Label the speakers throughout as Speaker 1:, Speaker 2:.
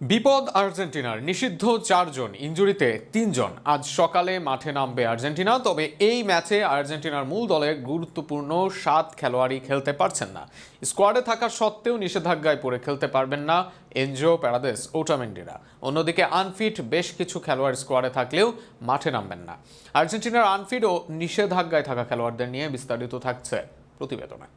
Speaker 1: বিপদ আর্জেন্টিনার নিষিদ্ধ চারজন, ইঞ্জুরিতে তিনজন। আজ সকালে মাঠে নামবে আর্জেন্টিনা, তবে এই ম্যাচে আর্জেন্টিনার মূল দলে গুরুত্বপূর্ণ সাত খেলোয়াড়ই খেলতে পারছেন না। স্কোয়াডে থাকা সত্ত্বেও নিষেধাজ্ঞায় পড়ে খেলতে পারবেন না এনজিও প্যারাদেস ওটামেন্ডিরা। অন্যদিকে আনফিট বেশ কিছু খেলোয়াড় স্কোয়াডে থাকলেও মাঠে নামবেন না। আর্জেন্টিনার আনফিট ও নিষেধাজ্ঞায় থাকা খেলোয়াড়দের নিয়ে বিস্তারিত থাকছে প্রতিবেদনে।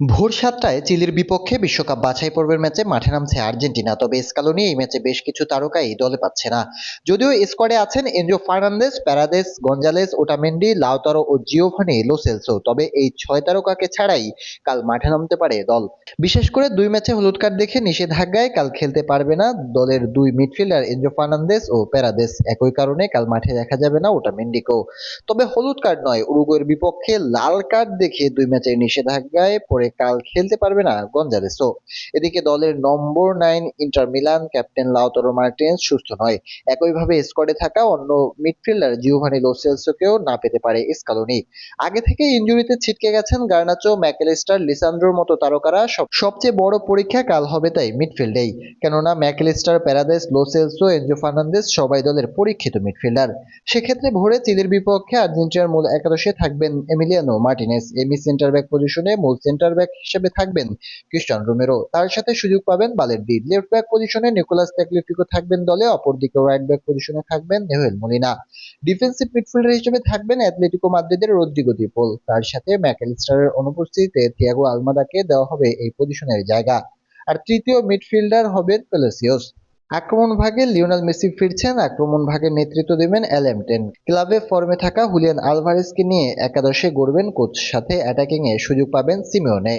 Speaker 2: ভোর সাতটায় চিলির বিপক্ষে বিশ্বকাপ বাছাই পর্বের ম্যাচে মাঠে নামছে আর্জেন্টিনা, তবে স্কালোনি এই ম্যাচে বেশ কিছু তারকাই দলে পাচ্ছে না। যদিও স্কোয়াডে আছেন Enzo Fernandez Paredes Gonzalez, Otamendi, Lautaro ও জিওভানি লোসেলসো তবে এই ছয় তারকাকে ছাড়াই কাল মাঠে নামতে পারে দল। বিশেষ করে দুই ম্যাচে হলুদ কার্ড দেখে নিষেধাজ্ঞায় কাল খেলতে পারবে না দলের দুই মিডফিল্ডার এনজো ফার্নান্দেস ও প্যারাদেস একই কারণে কাল মাঠে দেখা যাবে না ওটামেন্ডিকেও। তবে হলুদ কার্ড নয়, উরুগুয়ের বিপক্ষে লাল কার্ড দেখে দুই ম্যাচের নিষেধাজ্ঞায় পরে কাল খেলতে পারবে না গঞ্জালেসও এদিকে দলের number nine Inter Milan, captain Lautaro Martinez সুস্থ নয়। একইভাবে স্কোয়াডে থাকা অন্য মিডফিল্ডার জিওভানি লোসেলসোকেও না পেতে পারে স্কালোনি আগে থেকে ইনজুরিতে ছিটকে গেছেন গার্নাচো, ম্যাকেলিস্টার লিসান্ড্রোর মতো তারকারা। সবচেয়ে বড় পরীক্ষা কাল হবে তাই মিডফিল্ডেই কেননা Mac Allister, Paredes Lo Celso Enzo Fernandez সবাই দলের পরীক্ষিত মিডফিল্ডার সেক্ষেত্রে ভোরে চিলির বিপক্ষে আর্জেন্টিনার মূল একাদশে থাকবেন Emiliano Martinez Emi centre back পজিশনে মূল সেন্টার ব্যাক হিসেবে থাকবেন। ক্রিস্টান রোমেরো তার সাথে সুযোগ পাবেন বালের বালেরডি লেফট ব্যাক পজিশনে নিকোলাস ট্যাকলিফিকো থাকবেন দলে, অপরদিকে রাইট ব্যাক পজিশনে থাকবেন নেহেল মলিনা ডিফেন্সিভ মিডফিল্ডার হিসেবে থাকবেন অ্যাথলেটিকো মাদ্রিদের রদ্রিগো দিপোল তার সাথে ম্যাকেলিস্টারের অনুপস্থিতিতে থিয়াগো আলমাদাকে দেওয়া হবে এই পজিশনের জায়গা। আর তৃতীয় মিডফিল্ডার হবেন পেলোসিওস আক্রমণ ভাগে লিওনাল মেসি ফিরছেন, আক্রমণ ভাগে নেতৃত্ব দেবেন অ্যালেমটেন ক্লাবে ফর্মে থাকা হুলিয়ান আলভারেজকে নিয়ে একাদশে গড়বেন কোচ, সাথে অ্যাটাকিংয়ে সুযোগ পাবেন সিমিওনে।